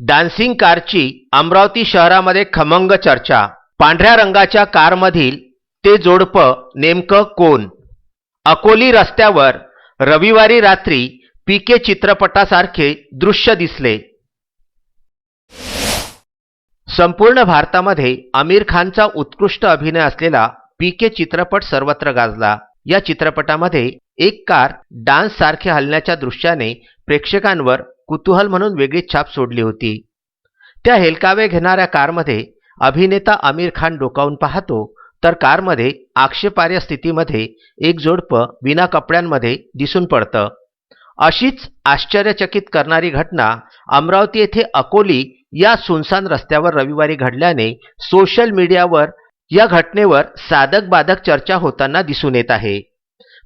Dancing कारची अमरावती शहरामध्ये खमंग चर्चा. पांढऱ्या रंगाच्या कारमधील ते जोडपं नेमकं कोण? अकोली रस्त्यावर रविवारी रात्री पीके चित्रपटासारखे दृश्य दिसले. संपूर्ण भारतामध्ये आमिर खानचा उत्कृष्ट अभिनय असलेला पीके चित्रपट सर्वत्र गाजला. या चित्रपटामध्ये एक कार डान्स सारखे हलण्याच्या दृश्याने प्रेक्षकांवर कुतूहल म्हणून वेगळी छाप सोडली होती. त्या हेलकावे घेणाऱ्या कारमध्ये अभिनेता आमिर खान डोकावून पाहतो तर कारमध्ये आक्षेपार्ह स्थितीमध्ये एक जोडपं विना कपड्यांमध्ये दिसून पडतं. अशीच आश्चर्यचकित करणारी घटना अमरावती येथे अकोली या सुनसान रस्त्यावर रविवारी घडल्याने सोशल मीडियावर या घटनेवर साधक बाधक चर्चा होताना दिसून येत आहे.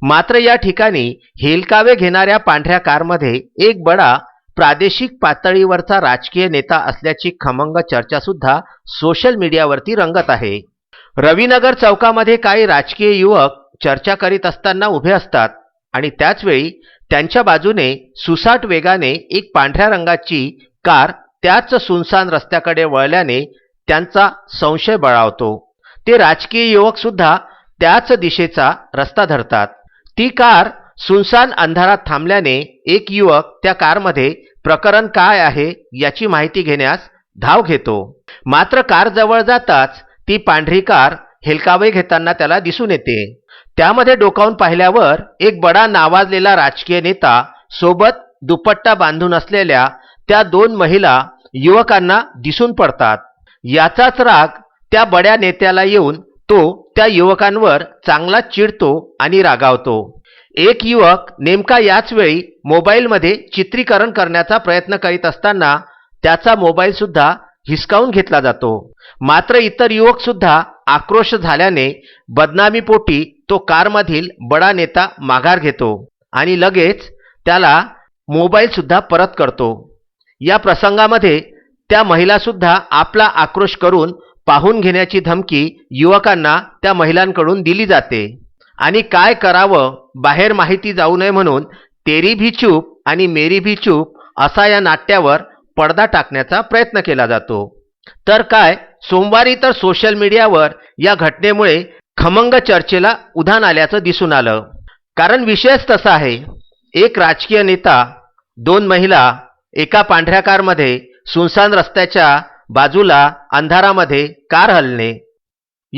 मात्र या ठिकाणी हेलकावे घेणाऱ्या पांढऱ्या कारमध्ये एक बडा प्रादेशिक पातळीवरचा राजकीय नेता असल्याची खमंग चर्चासुद्धा सोशल मीडियावरती रंगत आहे. रवीनगर चौकामध्ये काही राजकीय युवक चर्चा करीत असताना उभे असतात आणि त्याचवेळी त्यांच्या बाजूने सुसाट वेगाने एक पांढऱ्या रंगाची कार त्याच सुनसान रस्त्याकडे वळल्याने त्यांचा संशय बळावतो. ते राजकीय युवकसुद्धा त्याच दिशेचा रस्ता धरतात. ती कार सुनसान अंधारात थांबल्याने एक युवक त्या कारमध्ये प्रकरण काय आहे याची माहिती घेण्यास धाव घेतो. मात्र कारजवळ जाताच ती पांढरी कार हेलकावे घेताना त्याला दिसून येते. त्यामध्ये डोकावून पाहिल्यावर एक बडा नावाजलेला राजकीय नेता सोबत दुपट्टा बांधून असलेल्या त्या दोन महिला युवकांना दिसून पडतात. याचाच राग त्या बड्या नेत्याला येऊन तो त्या युवकांवर चांगला चिडतो आणि रागावतो. एक युवक नेमका याच वेळी मोबाईलमध्ये चित्रीकरण करण्याचा प्रयत्न करीत असताना त्याचा मोबाईल सुद्धा हिसकावून घेतला जातो. मात्र इतर युवक सुद्धा आक्रोश झाल्याने बदनामीपोटी तो कारमधील बडा नेता माघार घेतो आणि लगेच त्याला मोबाईल सुद्धा परत करतो. या प्रसंगामध्ये त्या महिलासुद्धा आपला आक्रोश करून पाहून घेण्याची धमकी युवकांना त्या महिलांकडून दिली जाते. आणि काय करावं? बाहेर माहिती जाऊ नये म्हणून तेरी भी चूप आणि मेरी भी चूप असा या नाट्यावर पडदा टाकण्याचा प्रयत्न केला जातो. तर काय? सोमवारी तर सोशल मीडियावर या घटनेमुळे खमंग चर्चेला उधाण आल्याचं दिसून आलं. कारण विषयच तसा आहे. एक राजकीय नेता दोन महिला एका पांढऱ्या कारमध्ये सुनसान रस्त्याच्या बाजूला अंधारामध्ये कार हलणे.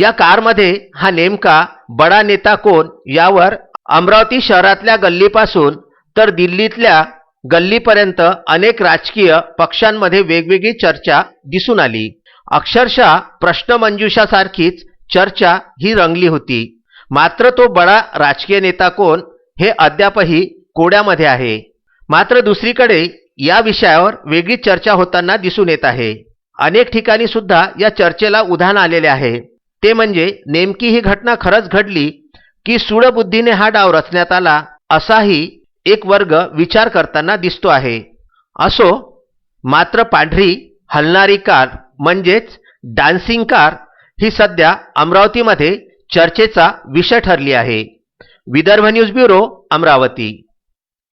या कारमध्ये हा नेमका बडा नेता कोण यावर अमरावती शहरातल्या गल्लीपासून तर दिल्लीतल्या गल्लीपर्यंत अनेक राजकीय पक्षांमध्ये वेगवेगळी चर्चा दिसून आली. अक्षरशः प्रश्नमंजुषासारखीच चर्चा ही रंगली होती. मात्र तो बडा राजकीय नेता कोण हे अद्यापही कोड्यामध्ये आहे. मात्र दुसरीकडे या विषयावर वेगळी चर्चा होताना दिसून येत आहे. अनेक ठिकाणी सुद्धा या चर्चेला उधाण आलेले आहे. ते म्हणजे नेमकी ही घटना खरंच घडली की सूडबुद्धीने हा डाव रचण्यात आला असाही एक वर्ग विचार करताना दिसतो आहे. असो मात्र पांढरी हलणारी कार म्हणजेच डान्सिंग कार ही सध्या अमरावतीमध्ये चर्चेचा विषय ठरली आहे. Vidarbha news bureau Amravati.